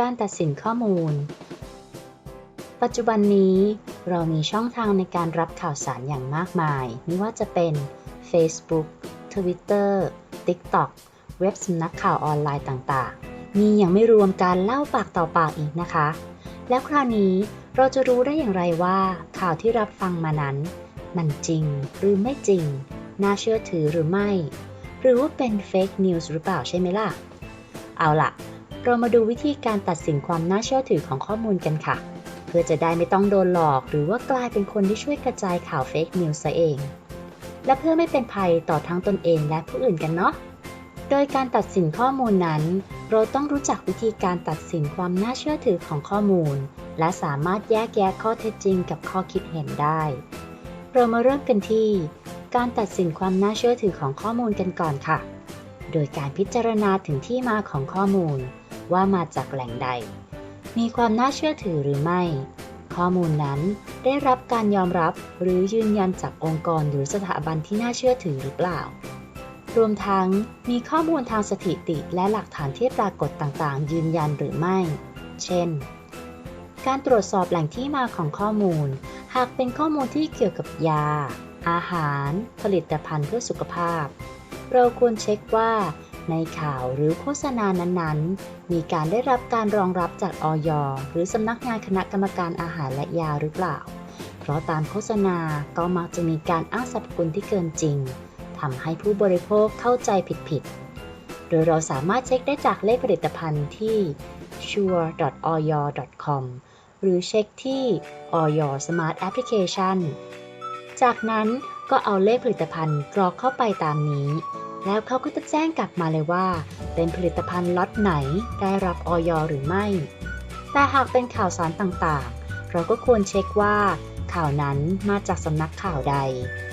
การตัดสินข้อมูล ปัจจุบันนี้เรามีช่องทางในการรับข่าวสารอย่างมากมาย ไม่ว่าจะเป็น Facebook Twitter TikTok เว็บสำนักข่าวออนไลน์ต่างๆมีอย่างไม่รวมการเล่าปากต่อปากอีกนะคะ แล้วคราวนี้เราจะรู้ได้อย่างไรว่าข่าวที่รับฟังมานั้น มันจริงหรือไม่จริง น่าเชื่อถือหรือไม่ หรือว่าเป็นเฟกนิวส์หรือเปล่าใช่ไหมล่ะ เอาล่ะ เรามาดูวิธีการตัดสินความน่าเชื่อถือของข้อมูลกันค่ะ เพื่อจะได้ไม่ต้องโดนหลอก หรือว่ากลายเป็นคนที่ช่วยกระจายข่าวเฟกนิวส์ซะเอง และเพื่อไม่เป็นภัยต่อทั้งตนเองและผู้อื่นกันเนาะโดยการตัดสินข้อมูลนั้น เราต้องรู้จักวิธีการตัดสินความน่าเชื่อถือของข้อมูล และสามารถแยกแยะข้อเท็จจริงกับข้อคิดเห็นได้ เรามาเริ่มกันที่ การตัดสินความน่าเชื่อถือของข้อมูลกันก่อนค่ะ โดยการพิจารณาถึงที่มาของข้อมูล ว่ามาจากแหล่งใด มีความน่าเชื่อถือหรือไม่ ข้อมูลนั้นได้รับการยอมรับหรือยืนยันจากองค์กรหรือสถาบันที่น่าเชื่อถือหรือเปล่า รวมทั้งมีข้อมูลทางสถิติและหลักฐานที่ปรากฏต่างๆ ยืนยันหรือไม่ เช่น การตรวจสอบแหล่งที่มาของข้อมูล หากเป็นข้อมูลที่เกี่ยวกับยา อาหาร ผลิตภัณฑ์เพื่อสุขภาพ เราควรเช็คว่า ในข่าวหรือโฆษณานั้นๆ มีการได้รับการรองรับจากออยหรือสำนักงานคณะกรรมการอาหารและยาหรือเปล่า เพราะตามโฆษณาก็มักจะมีการอ้างสรรพคุณที่เกินจริงทำให้ผู้บริโภคเข้าใจผิดๆ โดยเราสามารถเช็คได้จากเลขผลิตภัณฑ์ที่ sure.oyor.com หรือเช็คที่ Oy Smart Application จากนั้นก็เอาเลขผลิตภัณฑ์กรอกเข้าไปตามนี้ แล้วเขาก็จะแจ้งกลับมาเลยว่า เป็นผลิตภัณฑ์ล็อตไหนได้รับออยหรือไม่ แต่หากเป็นข่าวสารต่างๆ เราก็ควรเช็คว่า ข่าวนั้นมาจากสำนักข่าวใด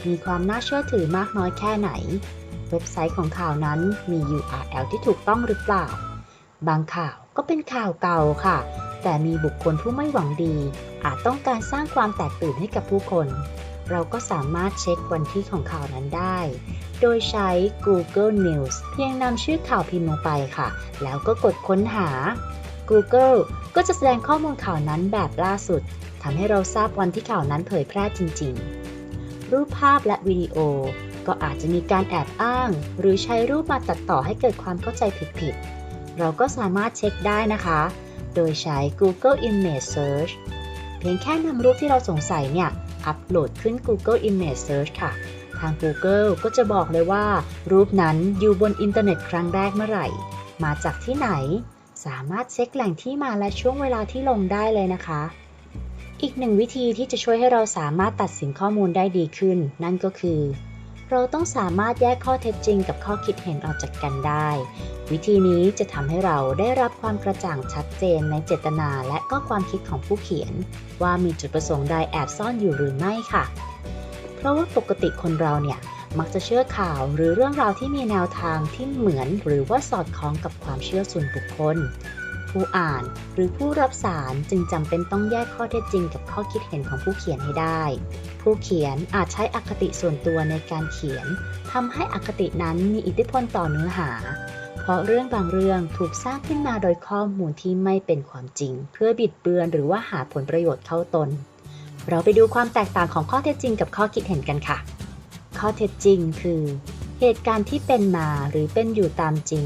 มีความน่าเชื่อถือมากน้อยแค่ไหน เว็บไซต์ของข่าวนั้นมี URL ที่ถูกต้องหรือเปล่า บางข่าวก็เป็นข่าวเก่าค่ะ แต่มีบุคคลผู้ไม่หวังดี อาจต้องการสร้างความแตกตื่นให้กับผู้คน เราก็สามารถเช็ควันที่ของข่าวนั้นได้ โดยใช้ Google News เพียงนำชื่อข่าวพิมพ์ลงไปค่ะ แล้วก็กดค้นหา Google ก็จะแสดงข้อมูลข่าวนั้นแบบล่าสุดทำให้เราทราบวันที่ข่าวนั้นเผยแพร่จริง ๆ รูปภาพและวิดีโอ ก็อาจจะมีการแอบอ้าง หรือใช้รูปมาตัดต่อให้เกิดความเข้าใจผิดๆ เราก็สามารถเช็คได้นะคะ โดยใช้ Google Image Search เพียงแค่นำรูปที่เราสงสัยเนี่ย อัปโหลดขึ้น Google Image Search ค่ะ ทาง Google ก็จะบอกเลยว่า รูปนั้นอยู่บนอินเทอร์เน็ตครั้งแรกเมื่อไหร่ มาจากที่ไหน สามารถเช็คแหล่งที่มาและช่วงเวลาที่ลงได้เลยนะคะ อีกหนึ่งวิธีที่จะช่วยให้เราสามารถตัดสินข้อมูลได้ดีขึ้น นั่นก็คือ เราต้องสามารถแยกข้อเท็จจริงกับข้อคิดเห็นออกจากกันได้ วิธีนี้จะทำให้เราได้รับความกระจ่างชัดเจนในเจตนาและก็ความคิดของผู้เขียน ว่ามีจุดประสงค์ใดแอบซ่อนอยู่หรือไม่ค่ะ เพราะว่าปกติคนเราเนี่ยมักจะเชื่อข่าวหรือเรื่องราวที่มีแนวทางที่เหมือนหรือว่าสอดคล้องกับความเชื่อส่วนบุคคล ผู้อ่าน หรือผู้รับสารจึงจำเป็นต้องแยกข้อเท็จจริงกับข้อคิดเห็นของผู้เขียนให้ได้ ผู้เขียนอาจใช้อคติส่วนตัวในการเขียนทำให้อคตินั้นมีอิทธิพลต่อเนื้อหา เพราะเรื่องบางเรื่องถูกสร้างขึ้นมาโดยข้อมูลที่ไม่เป็นความจริง เพื่อบิดเบือนหรือว่าหาผลประโยชน์เข้าตน เราไปดูความแตกต่างของข้อเท็จจริงกับข้อคิดเห็นกันค่ะ ข้อเท็จจริงคือ เหตุการณ์ที่เป็นมาหรือเป็นอยู่ตามจริง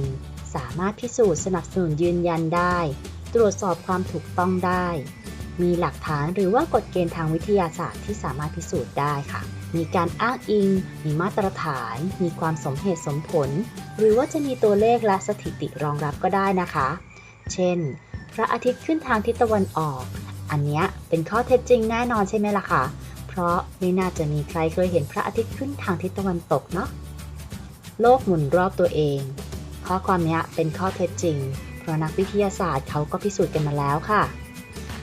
สามารถพิสูจน์สนับสนุนยืนยันได้ ตรวจสอบความถูกต้องได้ มีหลักฐานหรือว่ากฎเกณฑ์ทางวิทยาศาสตร์ที่สามารถพิสูจน์ได้ค่ะ มีการอ้างอิง มีมาตรฐาน มีความสมเหตุสมผล หรือว่าจะมีตัวเลขและสถิติรองรับก็ได้นะคะ เช่น พระอาทิตย์ขึ้นทางทิศตะวันออก อันนี้เป็นข้อเท็จจริงแน่นอนใช่ไหมล่ะคะเพราะไม่น่าจะมีใครเคยเห็นพระอาทิตย์ขึ้นทางทิศตะวันตกเนาะโลกหมุนรอบตัวเอง ข้อความนี้เป็นข้อเท็จจริง เพราะนักวิทยาศาสตร์เขาก็พิสูจน์กันมาแล้วค่ะ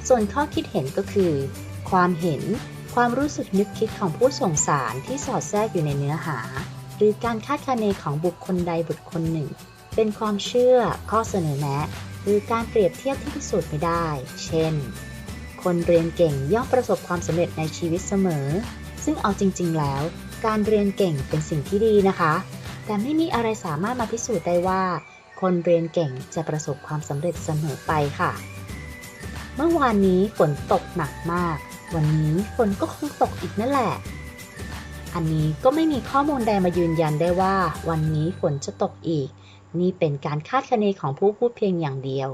ส่วนข้อคิดเห็นก็คือ ความเห็น ความรู้สึกนึกคิดของผู้ส่งสารที่สอดแทรกอยู่ในเนื้อหา หรือการคาดคะเนของบุคคลใดบุคคลหนึ่ง เป็นความเชื่อ ข้อเสนอแนะ หรือการเปรียบเทียบที่พิสูจน์ไม่ได้ เช่น คนเรียนเก่งย่อมประสบความสำเร็จในชีวิตเสมอ ซึ่งเอาจริง ๆ แล้ว การเรียนเก่งเป็นสิ่งที่ดีนะคะ แต่ไม่มีอะไรสามารถมาพิสูจน์ได้ว่า คนเรียนเก่งจะประสบความสำเร็จเสมอไปค่ะ เมื่อวานนี้ฝนตกหนักมาก วันนี้ฝนก็คงตกอีกนั่นแหละ อันนี้ก็ไม่มีข้อมูลใดมายืนยันได้ว่า วันนี้ฝนจะตกอีก นี่เป็นการคาดคะเนของผู้พูดเพียงอย่างเดียว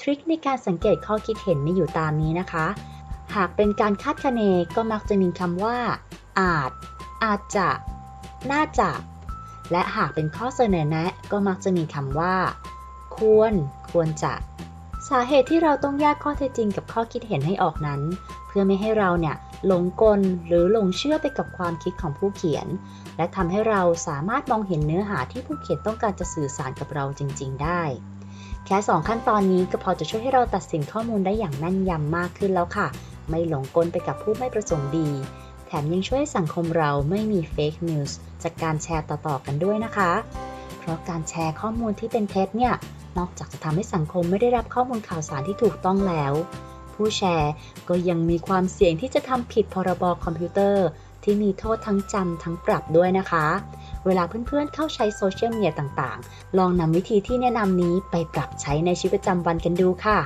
ทริคในการสังเกตข้อคิดเห็นมีอยู่ตามนี้นะคะ หากเป็นการคาดคะเนก็มักจะมีคำว่า อาจ อาจจะ น่าจะ และหากเป็นข้อเสนอแนะก็มักจะมีคำว่า ควร ควรจะ สาเหตุที่เราต้องแยกข้อเท็จจริงกับข้อคิดเห็นให้ออกนั้น เพื่อไม่ให้เราเนี่ยหลงกลหรือหลงเชื่อไปกับความคิดของผู้เขียน และทำให้เราสามารถมองเห็นเนื้อหาที่ผู้เขียนต้องการจะสื่อสารกับเราจริง ๆ ได้ แค่ 2 ขั้นตอนนี้ก็พอจะช่วยให้เราตัดสินข้อมูลได้อย่างแม่นยำมากขึ้นแล้วค่ะ ไม่หลงกลไปกับผู้ไม่ประสงค์ดี แถมยังช่วยให้สังคมเราไม่มีเฟกนิวส์จากการแชร์ต่อๆกันด้วยนะคะ เพราะการแชร์ข้อมูลที่เป็นเท็จเนี่ย นอกจากจะทำให้สังคมไม่ได้รับข้อมูลข่าวสารที่ถูกต้องแล้ว ผู้แชร์ก็ยังมีความเสี่ยงที่จะทำผิดพรบคอมพิวเตอร์ ที่มีโทษทั้งจำทั้งปรับด้วยนะคะ เวลาเพื่อนๆเข้าใช้โซเชียลมีเดียต่างๆ ลองนำวิธีที่แนะนำนี้ไปปรับใช้ในชีวิตประจำวันกันดูค่ะ